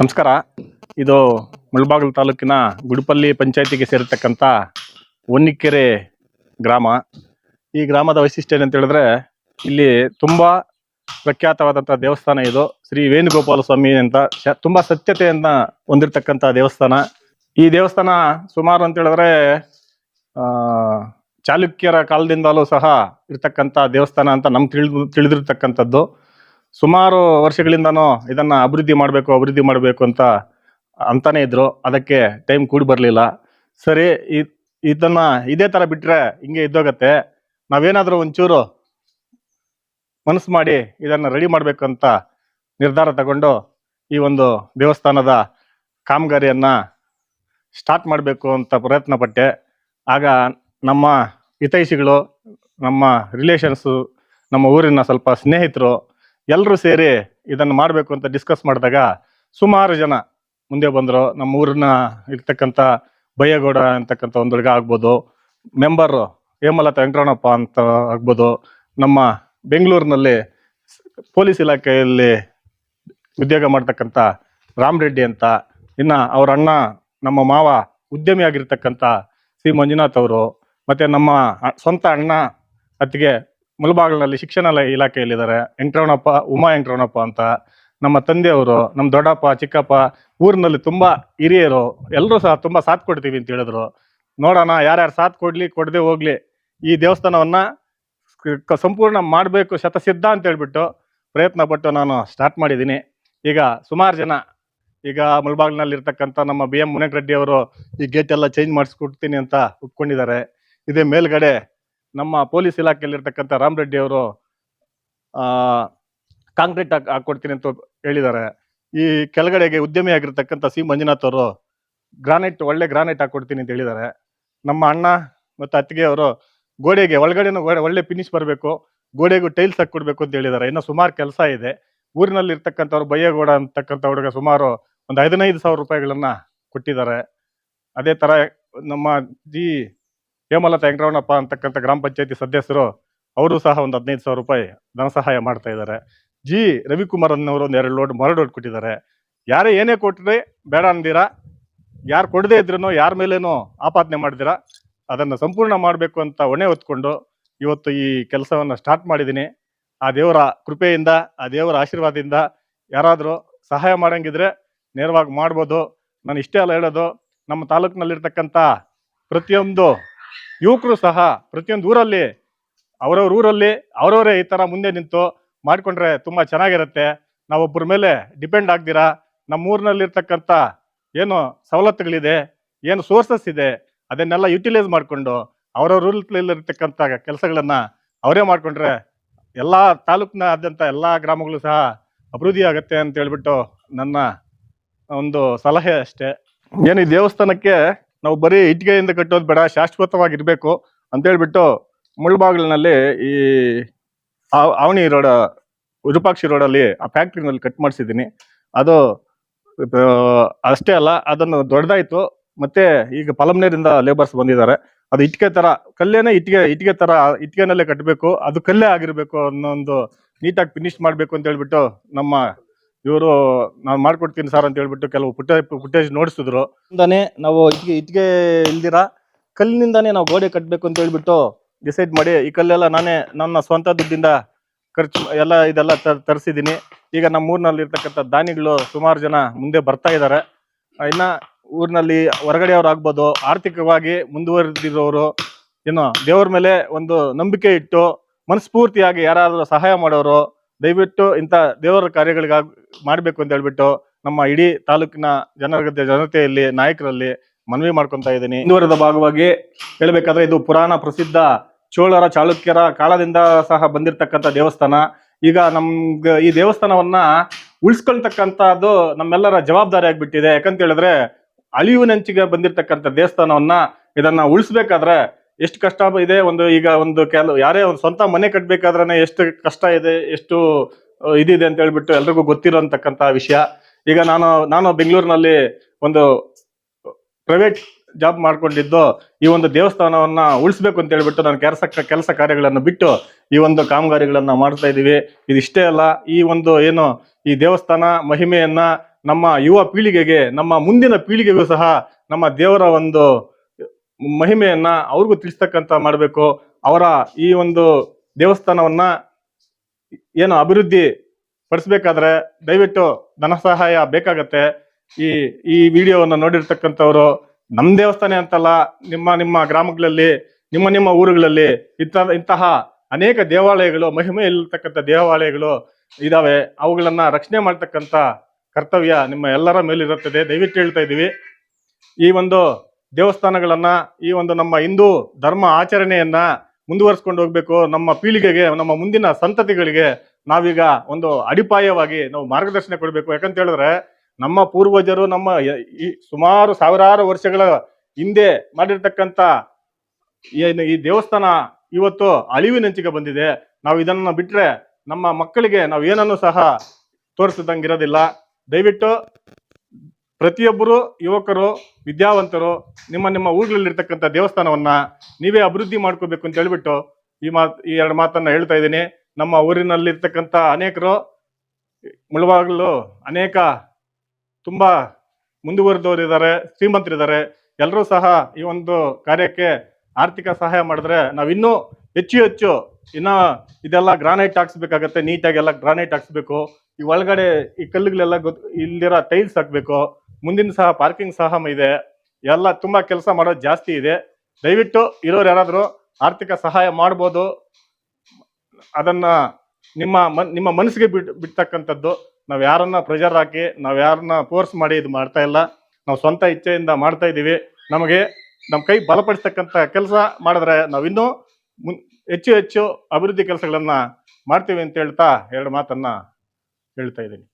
ನಮಸ್ಕಾರ. ಇದು ಮುಳಬಾಗಿಲು ತಾಲೂಕಿನ ಗುಡಿಪಲ್ಲಿ ಪಂಚಾಯತಿಗೆ ಸೇರಿರ್ತಕ್ಕಂಥ ಹೊನ್ನಿಕೆರೆ ಗ್ರಾಮ. ಈ ಗ್ರಾಮದ ವೈಶಿಷ್ಟ್ಯ ಏನಂತ ಹೇಳಿದ್ರೆ, ಇಲ್ಲಿ ತುಂಬ ಪ್ರಖ್ಯಾತವಾದಂಥ ದೇವಸ್ಥಾನ ಇದು. ಶ್ರೀ ವೇಣುಗೋಪಾಲ ಸ್ವಾಮಿ ಅಂತ ತುಂಬ ತುಂಬಾ ಸತ್ಯತೆಯನ್ನ ಹೊಂದಿರತಕ್ಕಂಥ ದೇವಸ್ಥಾನ. ಈ ದೇವಸ್ಥಾನ ಸುಮಾರು ಅಂತ ಹೇಳಿದ್ರೆ ಚಾಲುಕ್ಯರ ಕಾಲದಿಂದಲೂ ಸಹ ಇರ್ತಕ್ಕಂಥ ದೇವಸ್ಥಾನ ಅಂತ ನಮ್ಗೆ ತಿಳಿದು, ತಿಳಿದಿರ್ತಕ್ಕಂಥದ್ದು. ಸುಮಾರು ವರ್ಷಗಳಿಂದನೂ ಇದನ್ನ ಅಭಿವೃದ್ಧಿ ಮಾಡಬೇಕು ಅಭಿವೃದ್ಧಿ ಮಾಡಬೇಕು ಅಂತ ಅಂತಾನೆ ಇದ್ರು. ಅದಕ್ಕೆ ಟೈಮ್ ಕೂಡಿ ಬರಲಿಲ್ಲ. ಸರಿ ಇದನ್ನ ಇದೇ ತರ ಬಿಟ್ರೆ ಹಿಂಗೆ ಇದ್ದೋಗತ್ತೆ. ನಾವೇನಾದ್ರೂ ಒಂಚೂರು ಮನಸ್ಸು ಮಾಡಿ ಇದನ್ನ ರೆಡಿ ಮಾಡಬೇಕು ಅಂತ ನಿರ್ಧಾರ ತಗೊಂಡು ಈ ಒಂದು ದೇವಸ್ಥಾನದ ಕಾಮಗಾರಿಯನ್ನ ಸ್ಟಾರ್ಟ್ ಮಾಡಬೇಕು ಅಂತ ಪ್ರಯತ್ನ ಪಟ್ಟೆ ಆಗ ನಮ್ಮ ಹಿತೈಷಿಗಳು, ನಮ್ಮ ರಿಲೇಷನ್ಸು ನಮ್ಮ ಊರಿನ ಸ್ವಲ್ಪ ಸ್ನೇಹಿತರು ಎಲ್ಲರೂ ಸೇರಿ ಇದನ್ನು ಮಾಡಬೇಕು ಅಂತ ಡಿಸ್ಕಸ್ ಮಾಡಿದಾಗ ಸುಮಾರು ಜನ ಮುಂದೆ ಬಂದರು. ನಮ್ಮ ಊರಿನ ಇರ್ತಕ್ಕಂಥ ಬಯ್ಯಗೌಡ ಅಂತಕ್ಕಂಥ ಒಂದು ಹುಡುಗ ಆಗ್ಬೋದು. ಮೆಂಬರು ಹೇಮಲತಾ ವೆಂಕಟರಣಪ್ಪ ಅಂತ ಆಗ್ಬೋದು. ನಮ್ಮ ಬೆಂಗಳೂರಿನಲ್ಲಿ ಪೊಲೀಸ್ ಇಲಾಖೆಯಲ್ಲಿ ಉದ್ಯೋಗ ಮಾಡ್ತಕ್ಕಂಥ ರಾಮ್ ರೆಡ್ಡಿ ಅಂತ. ಇನ್ನು ಅವ್ರ ಅಣ್ಣ ನಮ್ಮ ಮಾವ ಉದ್ಯಮಿ ಆಗಿರ್ತಕ್ಕಂಥ ಸಿ ಮಂಜುನಾಥ್ ಅವರು. ಮತ್ತು ನಮ್ಮ ಸ್ವಂತ ಅಣ್ಣ ಅತ್ತಿಗೆ ಮುಳಬಾಗಿಲಿನಲ್ಲಿ ಶಿಕ್ಷಣ ಇಲಾ- ಇಲಾಖೆಯಲ್ಲಿದ್ದಾರೆ. ವೆಂಕಟರಮಣಪ್ಪ ಉಮಾ ವೆಂಕಟರಮಣಪ್ಪ ಅಂತ ನಮ್ಮ ತಂದೆಯವರು, ನಮ್ಮ ದೊಡ್ಡಪ್ಪ, ಚಿಕ್ಕಪ್ಪ ಊರಿನಲ್ಲಿ ತುಂಬಾ ಹಿರಿಯರು ಎಲ್ಲರೂ ಸಹ ತುಂಬಾ ಸಾಥ್ ಕೊಡ್ತೀವಿ ಅಂತ ಹೇಳಿದ್ರು. ನೋಡೋಣ, ಯಾರ್ಯಾರು ಸಾಥ್ ಕೊಡ್ಲಿ, ಕೊಡದೆ ಹೋಗ್ಲಿ, ಈ ದೇವಸ್ಥಾನವನ್ನ ಸಂಪೂರ್ಣ ಮಾಡಬೇಕು, ಶತಸಿದ್ಧ ಅಂತ ಹೇಳ್ಬಿಟ್ಟು ಪ್ರಯತ್ನ ಪಟ್ಟು ನಾನು ಸ್ಟಾರ್ಟ್ ಮಾಡಿದ್ದೀನಿ. ಈಗ ಸುಮಾರು ಜನ, ಈಗ ಮುಳಬಾಗಿಲಿನಲ್ಲಿ ಇರ್ತಕ್ಕಂಥ ನಮ್ಮ ಬಿ ಎಂ ಮುನೇಗರೆಡ್ಡಿ ಅವರು ಈ ಗೇಟ್ ಎಲ್ಲ ಚೇಂಜ್ ಮಾಡಿಸ್ಕೊಡ್ತೀನಿ ಅಂತ ಒಪ್ಕೊಂಡಿದ್ದಾರೆ. ಇದೇ ಮೇಲ್ಗಡೆ ನಮ್ಮ ಪೊಲೀಸ್ ಇಲಾಖೆಯಲ್ಲಿರ್ತಕ್ಕಂಥ ರಾಮ್ ರೆಡ್ಡಿ ಅವರು ಕಾಂಕ್ರೀಟ್ ಹಾಕ್, ಹಾಕೊಡ್ತೀನಿ ಅಂತ ಹೇಳಿದ್ದಾರೆ. ಈ ಕೆಳಗಡೆಗೆ ಉದ್ಯಮಿ ಆಗಿರ್ತಕ್ಕಂಥ ಸಿ. ಮಂಜುನಾಥ್ ಅವರು ಗ್ರಾನೈಟ್, ಒಳ್ಳೆ ಗ್ರಾನೈಟ್ ಹಾಕೊಡ್ತೀನಿ ಅಂತ ಹೇಳಿದ್ದಾರೆ. ನಮ್ಮ ಅಣ್ಣ ಮತ್ತು ಅತ್ತಿಗೆ ಅವರು ಗೋಡೆಗೆ, ಒಳಗಡೆನೂ ಗೋಡೆ ಒಳ್ಳೆ ಫಿನಿಶ್ ಬರಬೇಕು, ಗೋಡೆಗೂ ಟೈಲ್ಸ್ ಹಾಕೊಡ್ಬೇಕು ಅಂತ ಹೇಳಿದ್ದಾರೆ. ಇನ್ನು ಸುಮಾರು ಕೆಲಸ ಇದೆ. ಊರಿನಲ್ಲಿ ಇರ್ತಕ್ಕಂಥವ್ರು ಬಯ್ಯಗೌಡ ಅಂತಕ್ಕಂಥ ಹುಡುಗ ಸುಮಾರು ಒಂದು ಐದನೈದು ಸಾವಿರ ರೂಪಾಯಿಗಳನ್ನ ಕೊಟ್ಟಿದ್ದಾರೆ. ಅದೇ ತರ ನಮ್ಮ ಜಿ ಹೇಮಲತಾ ವೆಂಕಟರಮಣಪ್ಪ ಅಂತಕ್ಕಂಥ ಗ್ರಾಮ ಪಂಚಾಯತಿ ಸದಸ್ಯರು, ಅವರು ಸಹ ಒಂದು ಹದಿನೈದು ಸಾವಿರ ರೂಪಾಯಿ ಧನ ಸಹಾಯ ಮಾಡ್ತಾ ಇದ್ದಾರೆ. ಜಿ. ರವಿಕುಮಾರ್ ಅನ್ನೋರು ಒಂದು ಎರಡು ಲೋಡ್ ಮರಳು ಲೋಡ್ ಕೊಟ್ಟಿದ್ದಾರೆ. ಯಾರೇ ಏನೇ ಕೊಟ್ಟರೆ ಬೇಡ ಅಂದಿರಾ? ಯಾರು ಕೊಡದೇ ಇದ್ರೂ ಯಾರ ಮೇಲೇನೋ ಆಪಾದನೆ ಮಾಡಿದಿರಾ? ಅದನ್ನು ಸಂಪೂರ್ಣ ಮಾಡಬೇಕು ಅಂತ ಹೊಣೆ ಹೊತ್ಕೊಂಡು ಇವತ್ತು ಈ ಕೆಲಸವನ್ನು ಸ್ಟಾರ್ಟ್ ಮಾಡಿದ್ದೀನಿ. ಆ ದೇವರ ಕೃಪೆಯಿಂದ, ಆ ದೇವರ ಆಶೀರ್ವಾದದಿಂದ ಯಾರಾದರೂ ಸಹಾಯ ಮಾಡೋಂಗಿದ್ರೆ ನೇರವಾಗಿ ಮಾಡ್ಬೋದು. ನಾನು ಇಷ್ಟೇ ಅಲ್ಲ ಹೇಳೋದು, ನಮ್ಮ ತಾಲೂಕಿನಲ್ಲಿರ್ತಕ್ಕಂಥ ಪ್ರತಿಯೊಂದು ಯುವಕರು ಸಹ ಪ್ರತಿಯೊಂದು ಊರಲ್ಲಿ, ಅವರವ್ರ ಊರಲ್ಲಿ, ಅವರವರೇ ಈ ತರ ಮುಂದೆ ನಿಂತು ಮಾಡ್ಕೊಂಡ್ರೆ ತುಂಬಾ ಚೆನ್ನಾಗಿರುತ್ತೆ. ನಾವೊಬ್ಬರ ಮೇಲೆ ಡಿಪೆಂಡ್ ಆಗ್ದಿರಾ ನಮ್ಮ ಊರಿನಲ್ಲಿರ್ತಕ್ಕಂಥ ಏನು ಸವಲತ್ತುಗಳಿದೆ, ಏನು ಸೋರ್ಸಸ್ ಇದೆ, ಅದನ್ನೆಲ್ಲ ಯುಟಿಲೈಸ್ ಮಾಡಿಕೊಂಡು ಅವರವ್ರ ಊರಲ್ಲಿರ್ತಕ್ಕಂಥ ಕೆಲಸಗಳನ್ನ ಅವರೇ ಮಾಡ್ಕೊಂಡ್ರೆ ಎಲ್ಲಾ ತಾಲೂಕಿನಾದ್ಯಂತ ಎಲ್ಲಾ ಗ್ರಾಮಗಳು ಸಹ ಅಭಿವೃದ್ಧಿ ಆಗುತ್ತೆ ಅಂತ ಹೇಳ್ಬಿಟ್ಟು ನನ್ನ ಒಂದು ಸಲಹೆ ಅಷ್ಟೇ. ಏನು ಈ ದೇವಸ್ಥಾನಕ್ಕೆ ನಾವು ಬರೀ ಇಟ್ಟಿಗೆಯಿಂದ ಕಟ್ಟೋದು ಬೇಡ, ಶಾಶ್ವತವಾಗಿರ್ಬೇಕು ಅಂತ ಹೇಳ್ಬಿಟ್ಟು ಮುಳ್ಬಾಗಿಲಿನಲ್ಲಿ ಈ ಆವಣಿ ರೋಡ್, ವಿರೂಪಾಕ್ಷಿ ರೋಡಲ್ಲಿ ಆ ಫ್ಯಾಕ್ಟ್ರಿನಲ್ಲಿ ಕಟ್ ಮಾಡಿಸಿದ್ದೀನಿ. ಅದು ಅಷ್ಟೇ ಅಲ್ಲ, ಅದನ್ನು ದೊಡ್ಡದಾಯ್ತು. ಮತ್ತೆ ಈಗ ಪಲಮ್ನೇರಿಂದ ಲೇಬರ್ಸ್ ಬಂದಿದ್ದಾರೆ. ಅದು ಇಟ್ಟಿಗೆ ತರ ಕಲ್ಲೇನೆ ಇಟ್ಟಿಗೆ ಇಟ್ಟಿಗೆ ತರ ಇಟ್ಟಿಗೆನಲ್ಲೇ ಕಟ್ಟಬೇಕು, ಅದು ಕಲ್ಲೇ ಆಗಿರ್ಬೇಕು ಅನ್ನೋ ಒಂದು ನೀಟಾಗಿ ಫಿನಿಶ್ ಮಾಡಬೇಕು ಅಂತ ಹೇಳ್ಬಿಟ್ಟು ನಮ್ಮ ಇವರು, ನಾನು ಮಾಡ್ಕೊಡ್ತೀನಿ ಸರ್ ಅಂತ ಹೇಳ್ಬಿಟ್ಟು ಕೆಲವು ಫುಟೇಜ್ ಪುಟ್ಟೇಜ್ ನೋಡಿಸಿದ್ರು. ಇಂದಾನೆ ನಾವು ಇಟ್ಗೆ ಇಟ್ಗೆ ಇಲ್ದಿರ? ಕಲ್ಲಿನಿಂದಾನೇ ನಾವು ಗೋಡೆ ಕಟ್ಟಬೇಕು ಅಂತ ಹೇಳ್ಬಿಟ್ಟು ಡಿಸೈಡ್ ಮಾಡಿ, ಈ ಕಲ್ಲೆಲ್ಲ ನಾನೇ ನನ್ನ ಸ್ವಂತ ದುಡ್ಡಿಂದ ಖರ್ಚು, ಎಲ್ಲ ಇದೆಲ್ಲ ತರ ತರಿಸಿದ್ದೀನಿ. ಈಗ ನಮ್ಮ ಊರಿನಲ್ಲಿ ಇರ್ತಕ್ಕಂಥ ದಾನಿಗಳು ಸುಮಾರು ಜನ ಮುಂದೆ ಬರ್ತಾ ಇದ್ದಾರೆ ಇನ್ನು ಊರಿನಲ್ಲಿ ಹೊರಗಡೆಯವ್ರು ಆಗ್ಬೋದು, ಆರ್ಥಿಕವಾಗಿ ಮುಂದುವರೆದಿರೋರು, ಏನು ದೇವ್ರ ಮೇಲೆ ಒಂದು ನಂಬಿಕೆ ಇಟ್ಟು ಮನಸ್ಫೂರ್ತಿಯಾಗಿ ಯಾರಾದರೂ ಸಹಾಯ ಮಾಡೋರು ದಯವಿಟ್ಟು ಇಂಥ ದೇವರ ಕಾರ್ಯಗಳಿಗಾಗಿ ಮಾಡಬೇಕು ಅಂತ ಹೇಳ್ಬಿಟ್ಟು ನಮ್ಮ ಇಡೀ ತಾಲೂಕಿನ ಜನರ, ಜನತೆಯಲ್ಲಿ, ನಾಯಕರಲ್ಲಿ ಮನವಿ ಮಾಡ್ಕೊತಾ ಇದ್ದೀನಿ. ಮುಂದುವರೆದ ಭಾಗವಾಗಿ ಹೇಳಬೇಕಾದ್ರೆ ಇದು ಪುರಾಣ ಪ್ರಸಿದ್ಧ ಚೋಳರ ಚಾಲುಕ್ಯರ ಕಾಲದಿಂದ ಸಹ ಬಂದಿರತಕ್ಕಂಥ ದೇವಸ್ಥಾನ. ಈಗ ನಮ್ಗೆ ಈ ದೇವಸ್ಥಾನವನ್ನ ಉಳಿಸ್ಕೊಳ್ತಕ್ಕಂಥದ್ದು ನಮ್ಮೆಲ್ಲರ ಜವಾಬ್ದಾರಿ ಆಗಿಬಿಟ್ಟಿದೆ. ಯಾಕಂತ ಹೇಳಿದ್ರೆ ಅಳಿವಿನಂಚಿಗೆ ಬಂದಿರತಕ್ಕಂಥ ದೇವಸ್ಥಾನವನ್ನ ಇದನ್ನ ಉಳಿಸ್ಬೇಕಾದ್ರೆ ಎಷ್ಟು ಕಷ್ಟ ಇದೆ ಒಂದು ಈಗ ಒಂದು ಕೆಲವು ಯಾರೇ ಒಂದು ಸ್ವಂತ ಮನೆ ಕಟ್ಟಬೇಕಾದ್ರೆ ಎಷ್ಟು ಕಷ್ಟ ಇದೆ, ಎಷ್ಟು ಇದಿದೆ ಅಂತ ಹೇಳ್ಬಿಟ್ಟು ಎಲ್ರಿಗೂ ಗೊತ್ತಿರೋಂತಕ್ಕಂಥ ವಿಷಯ. ಈಗ ನಾನು ನಾನು ಬೆಂಗಳೂರಿನಲ್ಲಿ ಒಂದು ಪ್ರೈವೇಟ್ ಜಾಬ್ ಮಾಡ್ಕೊಂಡಿದ್ದು, ಈ ಒಂದು ದೇವಸ್ಥಾನವನ್ನ ಉಳಿಸ್ಬೇಕು ಅಂತ ಹೇಳ್ಬಿಟ್ಟು ನಾನು ಕೆಲಸ ಕೆಲಸ ಕಾರ್ಯಗಳನ್ನು ಬಿಟ್ಟು ಈ ಒಂದು ಕಾಮಗಾರಿಗಳನ್ನ ಮಾಡ್ತಾ ಇದೀವಿ ಇದಿಷ್ಟೇ ಅಲ್ಲ, ಈ ಒಂದು ಏನು, ಈ ದೇವಸ್ಥಾನ ಮಹಿಮೆಯನ್ನ ನಮ್ಮ ಯುವ ಪೀಳಿಗೆಗೆ, ನಮ್ಮ ಮುಂದಿನ ಪೀಳಿಗೆಗೂ ಸಹ ನಮ್ಮ ದೇವರ ಒಂದು ಮಹಿಮೆಯನ್ನ ಅವ್ರಿಗೂ ತಿಳಿಸ್ತಕ್ಕಂತ ಮಾಡಬೇಕು. ಅವರ ಈ ಒಂದು ದೇವಸ್ಥಾನವನ್ನ ಏನು ಅಭಿವೃದ್ಧಿ ಪಡಿಸ್ಬೇಕಾದ್ರೆ ದಯವಿಟ್ಟು ಧನ ಸಹಾಯ ಬೇಕಾಗತ್ತೆ. ಈ ಈ ವಿಡಿಯೋವನ್ನು ನೋಡಿರ್ತಕ್ಕಂಥವ್ರು ನಮ್ಮ ದೇವಸ್ಥಾನ ಅಂತಲ್ಲ, ನಿಮ್ಮ ನಿಮ್ಮ ಗ್ರಾಮಗಳಲ್ಲಿ, ನಿಮ್ಮ ನಿಮ್ಮ ಊರುಗಳಲ್ಲಿ ಇಂಥ, ಇಂತಹ ಅನೇಕ ದೇವಾಲಯಗಳು ಮಹಿಮೆ ಇಲ್ಲಿರ್ತಕ್ಕಂಥ ದೇವಾಲಯಗಳು ಇದಾವೆ. ಅವುಗಳನ್ನ ರಕ್ಷಣೆ ಮಾಡ್ತಕ್ಕಂಥ ಕರ್ತವ್ಯ ನಿಮ್ಮ ಎಲ್ಲರ ಮೇಲಿರುತ್ತದೆ. ದಯವಿಟ್ಟು ಹೇಳ್ತಾ ಇದ್ದೀವಿ. ಈ ಒಂದು ದೇವಸ್ಥಾನಗಳನ್ನ ಈ ಒಂದು ನಮ್ಮ ಹಿಂದೂ ಧರ್ಮ ಆಚರಣೆಯನ್ನ ಮುಂದುವರಿಸ್ಕೊಂಡು ಹೋಗ್ಬೇಕು. ನಮ್ಮ ಪೀಳಿಗೆಗೆ, ನಮ್ಮ ಮುಂದಿನ ಸಂತತಿಗಳಿಗೆ ನಾವೀಗ ಒಂದು ಅಡಿಪಾಯವಾಗಿ ನಾವು ಮಾರ್ಗದರ್ಶನ ಕೊಡಬೇಕು. ಯಾಕಂತ ಹೇಳಿದ್ರೆ ನಮ್ಮ ಪೂರ್ವಜರು, ನಮ್ಮ ಈ ಸುಮಾರು ಸಾವಿರಾರು ವರ್ಷಗಳ ಹಿಂದೆ ಮಾಡಿರ್ತಕ್ಕಂಥ ಏನು ಈ ದೇವಸ್ಥಾನ ಇವತ್ತು ಅಳಿವಿನಂಚಿಗೆ ಬಂದಿದೆ. ನಾವು ಇದನ್ನ ಬಿಟ್ರೆ ನಮ್ಮ ಮಕ್ಕಳಿಗೆ ನಾವು ಏನನ್ನು ಸಹ ತೋರಿಸಿದಂಗಿರೋದಿಲ್ಲ. ದಯವಿಟ್ಟು ಪ್ರತಿಯೊಬ್ಬರು ಯುವಕರು, ವಿದ್ಯಾವಂತರು ನಿಮ್ಮ ನಿಮ್ಮ ಊರುಗಳಲ್ಲಿರ್ತಕ್ಕಂಥ ದೇವಸ್ಥಾನವನ್ನ ನೀವೇ ಅಭಿವೃದ್ಧಿ ಮಾಡ್ಕೋಬೇಕು ಅಂತ ಹೇಳ್ಬಿಟ್ಟು ಈ ಮಾತ್, ಈ ಎರಡು ಮಾತನ್ನ ಹೇಳ್ತಾ ಇದ್ದೀನಿ. ನಮ್ಮ ಊರಿನಲ್ಲಿರ್ತಕ್ಕಂಥ ಅನೇಕರು ಮುಳುವಾಗಲು ಅನೇಕ ತುಂಬಾ ಮುಂದುವರೆದವರು ಇದ್ದಾರೆ ಶ್ರೀಮಂತರಿದ್ದಾರೆ. ಎಲ್ಲರೂ ಸಹ ಈ ಒಂದು ಕಾರ್ಯಕ್ಕೆ ಆರ್ಥಿಕ ಸಹಾಯ ಮಾಡಿದ್ರೆ ನಾವಿನ್ನೂ ಹೆಚ್ಚು ಹೆಚ್ಚು ಇನ್ನ ಇದೆಲ್ಲ ಗ್ರಾನೈಟ್ ಹಾಕ್ಸ್ಬೇಕಾಗತ್ತೆ ನೀಟಾಗಿ ಎಲ್ಲ ಗ್ರಾನೈಟ್ ಹಾಕ್ಸ್ಬೇಕು. ಈ ಒಳಗಡೆ ಈ ಕಲ್ಲುಗಳೆಲ್ಲ ಗೊತ್ತು ಇಲ್ಲಿರೋ ಟೈಲ್ಸ್ ಹಾಕ್ಬೇಕು. ಮುಂದಿನ ಸಹ ಪಾರ್ಕಿಂಗ್ ಸಹ ಇದೆ. ಎಲ್ಲ ತುಂಬಾ ಕೆಲಸ ಮಾಡೋದು ಜಾಸ್ತಿ ಇದೆ. ದಯವಿಟ್ಟು ಇರೋರು ಯಾರಾದರೂ ಆರ್ಥಿಕ ಸಹಾಯ ಮಾಡ್ಬೋದು. ಅದನ್ನ ನಿಮ್ಮ ಮನ್, ನಿಮ್ಮ ಮನಸ್ಸಿಗೆ ಬಿಟ್ ಬಿಡ್ತಕ್ಕಂಥದ್ದು. ನಾವು ಯಾರನ್ನ ಪ್ರೆಷರ್ ಹಾಕಿ, ನಾವು ಯಾರನ್ನ ಫೋರ್ಸ್ ಮಾಡಿ ಇದು ಮಾಡ್ತಾ ಇಲ್ಲ. ನಾವು ಸ್ವಂತ ಇಚ್ಛೆಯಿಂದ ಮಾಡ್ತಾ ಇದ್ದೀವಿ. ನಮಗೆ ನಮ್ಮ ಕೈ ಬಲಪಡಿಸ್ತಕ್ಕಂಥ ಕೆಲಸ ಮಾಡಿದ್ರೆ ನಾವಿನ್ನೂ ಮುನ್, ಹೆಚ್ಚು ಹೆಚ್ಚು ಅಭಿವೃದ್ಧಿ ಕೆಲಸಗಳನ್ನು ಮಾಡ್ತೀವಿ ಅಂತ ಹೇಳ್ತಾ ಎರಡು ಮಾತನ್ನ ಹೇಳ್ತಾ ಇದ್ದೀನಿ.